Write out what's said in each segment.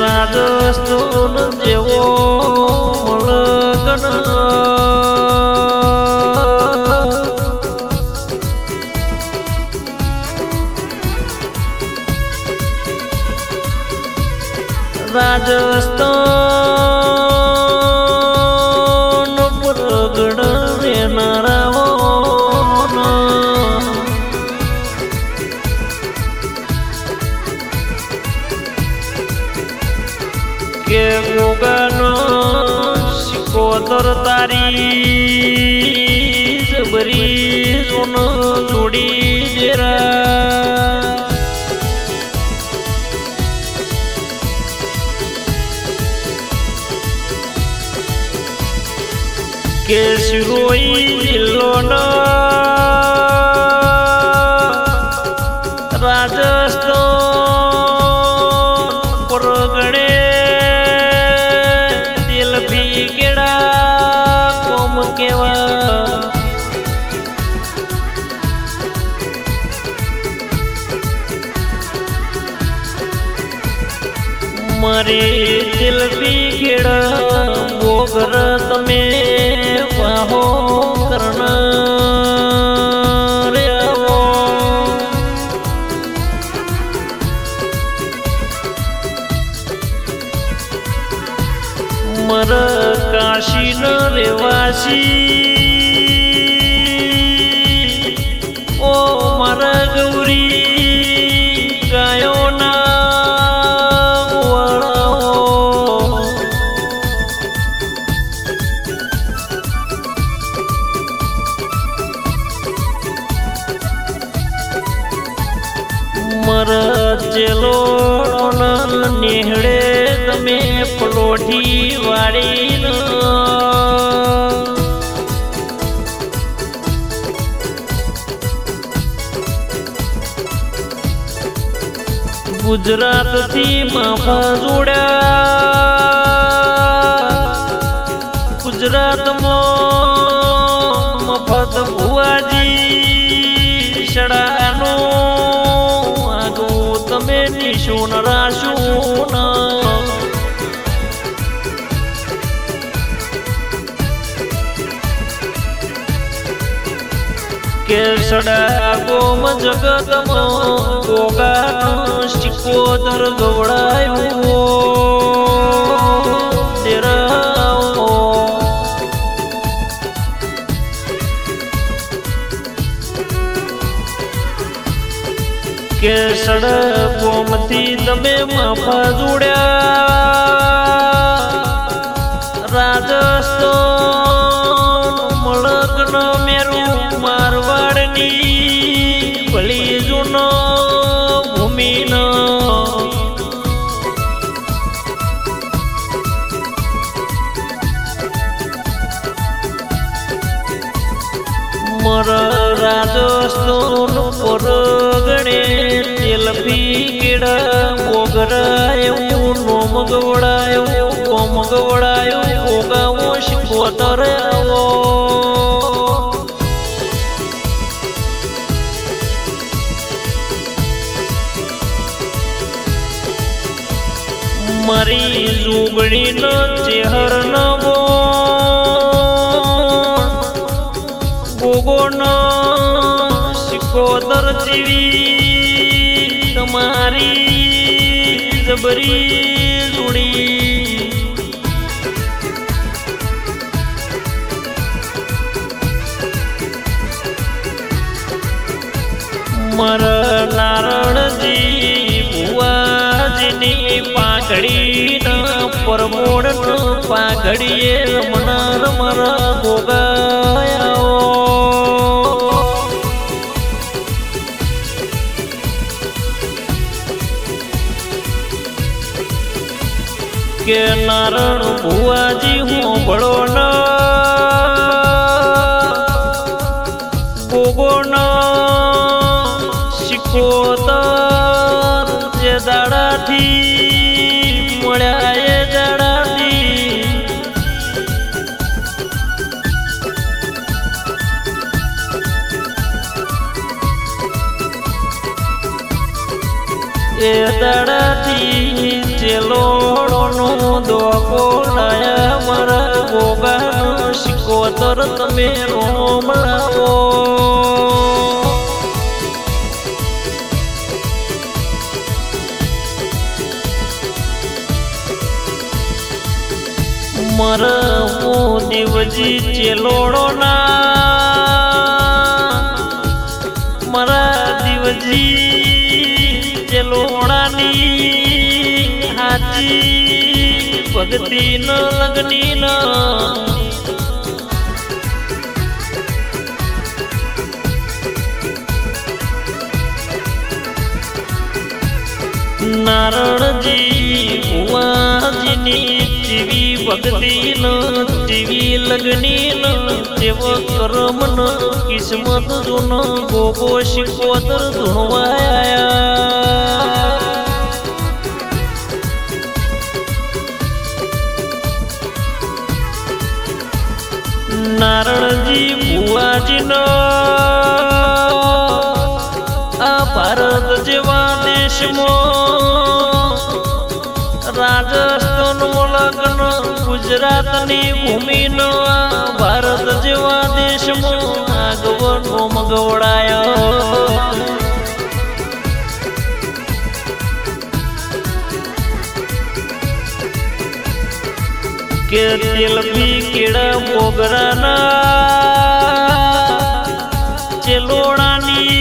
રાજસ્થાન જેવો મલગન રાજસ્થાન કે ગોગાનો સિકોદર તારી જબરી સોન જોડી દેરા. કે શિરોઈ જિલ્લોનો રાજસ્થાન મારી દિલથી ભી કેડા બોગર તમે વાહો આવો. મર કાશી ન રેવાસી નેહડે તમે પલોઠી વાળી ગુજરાતથી માફા જોડ્યા. ગુજરાતમાં મફત ભુવાજી. કે સડા ગોમ જગતમાં ગોગાનો શિકોદર ગવડાયો તેરાઓ કેસડ ગોમતી તમે માફા જોડ્યા. મર રાજસ્થાન પર ગણે તેલ પી કેડા ગવડાયો કોમ ગવડાયો ઓગાવો શિકોતર મારી જુગડી ન ચેહર ન જબરી જોડી મર નારણજી ભુવાજીની પાઘડી પરમોડ પાઘડીએ રમનાર મર ગોગા. નારણ ભુવાજી, હું ભળો ન. ગોગો ન. શિકોતર જે દાડાથી મળ્યા એ દાડાથી. એ દાડાથી ચેલોડોનો દોકો લાયા મારા ગોગાનો શિકોતર તમે રોમળાવો મરમો દેવજી ચેલોડો ના. મારા દેવજી ચેલોડાની હાજી ભક્તિ ન લગની ન નારણજી ઉવાજીની જીવી ભક્તિ ન જીવી લગની ન દેવ કરમ ન કિસ્મત જુન ગોગો શિકોતર ધુણવાયા. નારણજી ભુવાજીનો. આ ભારત જેવા દેશમાં રાજસ્થાન લગ્ન ગુજરાતની ભૂમિનો આ ભારત જેવા દેશમાં આગવનો મગવડાયો. કે તેલબી કેળા મોગરાના. ચેલોડાની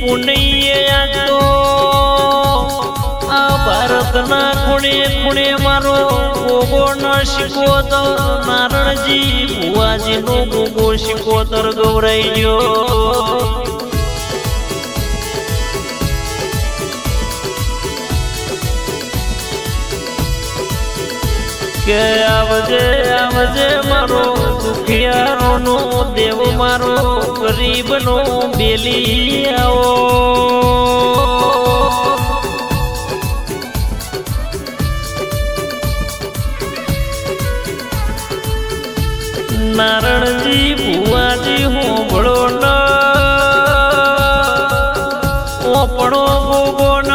પુનૈયે આજો આ ભારતના ખૂણે ખૂણે મારો ગોગો ન શીખો તો નારણજી ભુવાજીનો ગોગો શીખોતર ગૌરાઈ ગયો. કે આવજે આવજે મારો દુખિયારો નો દેવ, મારો ગરીબ નો બેલી આવો નારણજી ભુવાજી હું ભળો ન. ઓપણો ભૂગો ન.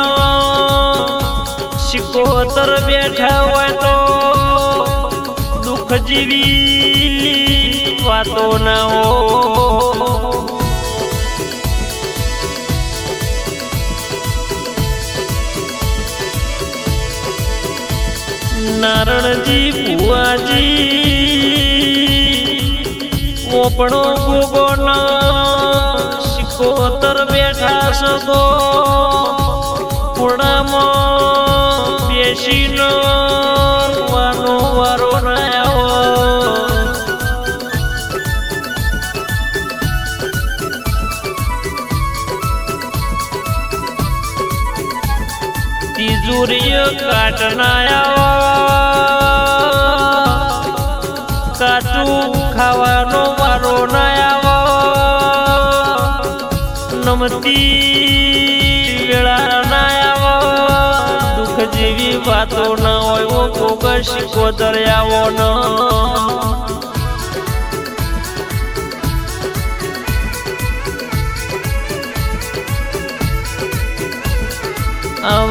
સિકોતર બેઠા હોય તો જેવી વાતો ના હો. નારણજી ભુવાજી ઓપણો ગોગો ન શિકોતર બેઠા સગો પૂર્ણામાં બેસીનો કાટનાયા કાચું ખાવાનો વારો ના આવો નમતી વેળા ના આવો દુઃખ જેવી વાતો ના હોય ઓ કોક શીખો દરિયાવો ન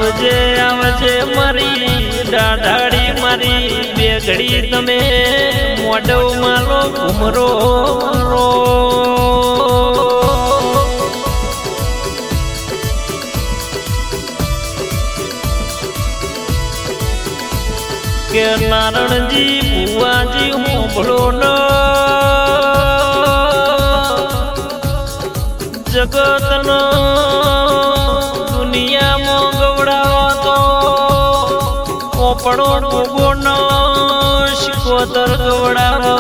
આવજે આવજે મારી દાઢાડી મારી બેગડી તમે મોઢવ માલો ઘુમરો કે નારણજી, ભુવાજી, હું ભળો ન ઓપણો ડૂબો ન શિકોતર ગવડાવો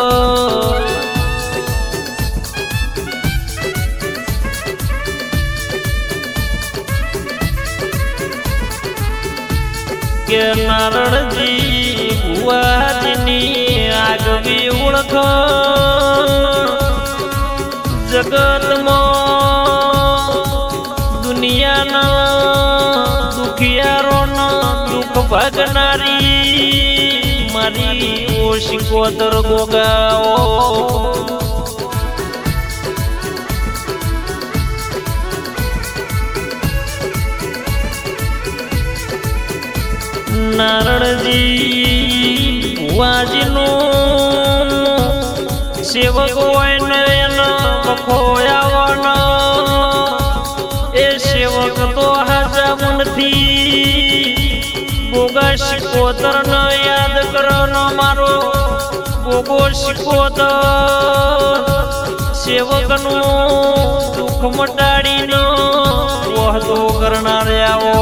કે કે નારણજી ભુવાજીની આગવી ઓળખ. જગતમાં ભાગનારી મારી ઓશિકોદર ગોગાઓ. નારણજી ભુવાજીનું સેવક હોય ને એનો ખોયાવાનો ગોગા શિકોતર ન યાદ કરવાનો મારો. ગોગો શિકોતર સેવકનું દુઃખ મટાડીનો વહતો કરનાર આવો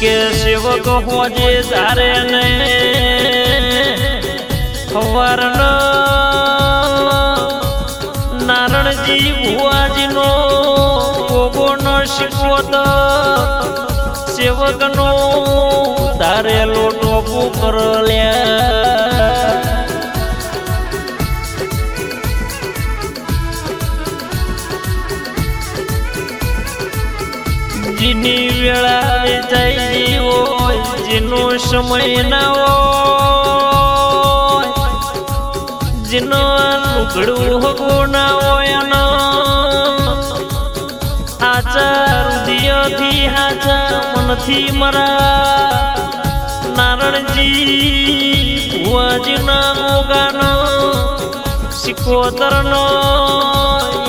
કે સેવક હોજે તારે ને ખબર ન નારણજી ભુવાજીનો ગોગો ન શીખવત સેવકનો તારે લોટો કર લ્યા જેની વેળા વેચાઈ ગઈ હોય જેનો સમય ના હોય જેનો લુગડું હગો ના હોય રુદિયથી હાચા મનથી મરા. નારણજી, ભુવાજીના મોગાનો સિકોતરનો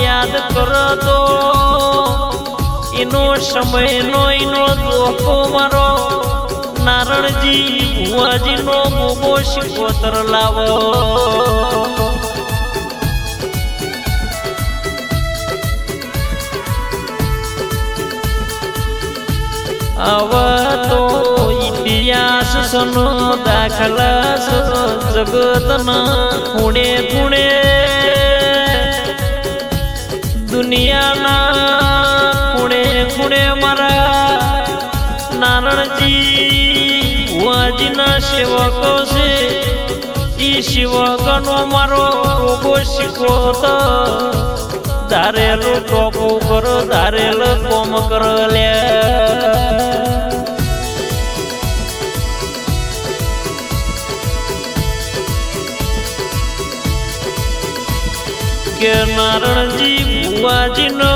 યાદ કરતો. એનો સમયનો, એનો દોખો મારો. નારણજી, ભુવાજીનો મોગો શિકોતર લાવો. આવા તો ઇતિહાસ સનો દાખલા જગતના ખૂણે ખૂણે. દુનિયાના ખૂણે ખૂણે મારા નારણજી વાજીના સેવકો છે. ઈ સેવકનો મારો રોગો શીખો તો ધારેલો ટોપું કરો ધારેલું કોમ કર લે. કે નારણજી ભુવાજીનો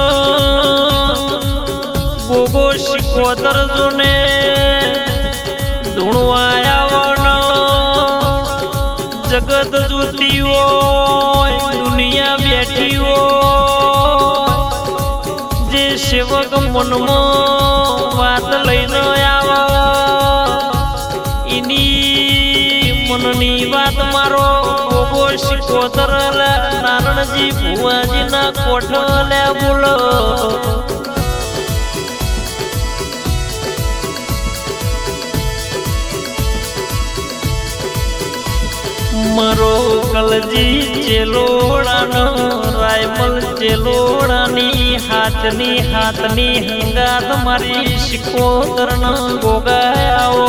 ગોગો શિકોતર જોને ધૂણવાયાવનો જગત જુતી હોય દુનિયા બેઠી હોય. સેવક મનમાં વાત લઈને આવો. એની મનની વાત મારો ગોગો શિકોતર નારણજી ભુવાજીના કોઠલે બોલો. મારો કલજી ચેલોડાનો રાયમલ ચેલોડાની હાથની હાથની હંગાત મારી શિકોતરન ગોગાયાઓ.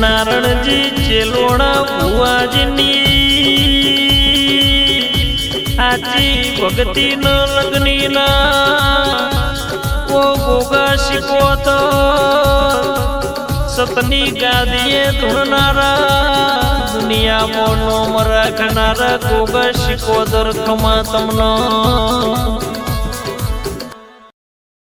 નારણજી ચેલોડા ભુવાજીની આજી ભગતી ન લગ્ની ના ઓ ગોગા શિકોતો સતની ગાદીએ ધૂણનારા દુનિયામાં નોમ રાખનારા ગોગા શિકોદર ખમા તમનો